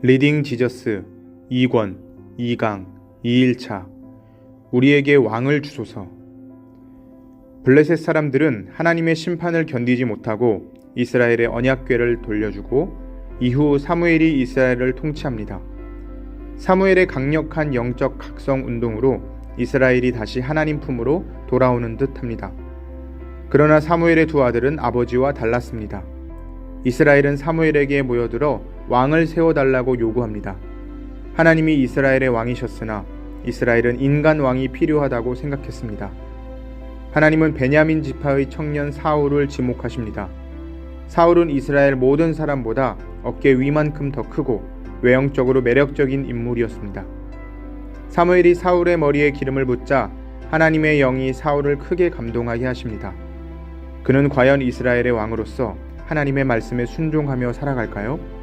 리딩 지저스 2권 2강 2일차 우리에게 왕을 주소서 블레셋 사람들은 하나님의 심판을 견디지 못하고 이스라엘의 언약궤를 돌려주고 이후 사무엘이 이스라엘을 통치합니다. 사무엘의 강력한 영적 각성 운동으로 이스라엘이 다시 하나님 품으로 돌아오는 듯 합니다. 그러나 사무엘의 두 아들은 아버지와 달랐습니다. 이스라엘은 사무엘에게 모여들어 왕을 세워달라고 요구합니다. 하나님이 이스라엘의 왕이셨으나 이스라엘은 인간 왕이 필요하다고 생각했습니다. 하나님은 베냐민 지파의 청년 사울을 지목하십니다. 사울은 이스라엘 모든 사람보다 어깨 위만큼 더 크고 외형적으로 매력적인 인물이었습니다. 사무엘이 사울의 머리에 기름을 붓자 하나님의 영이 사울을 크게 감동하게 하십니다. 그는 과연 이스라엘의 왕으로서 하나님의 말씀에 순종하며 살아갈까요?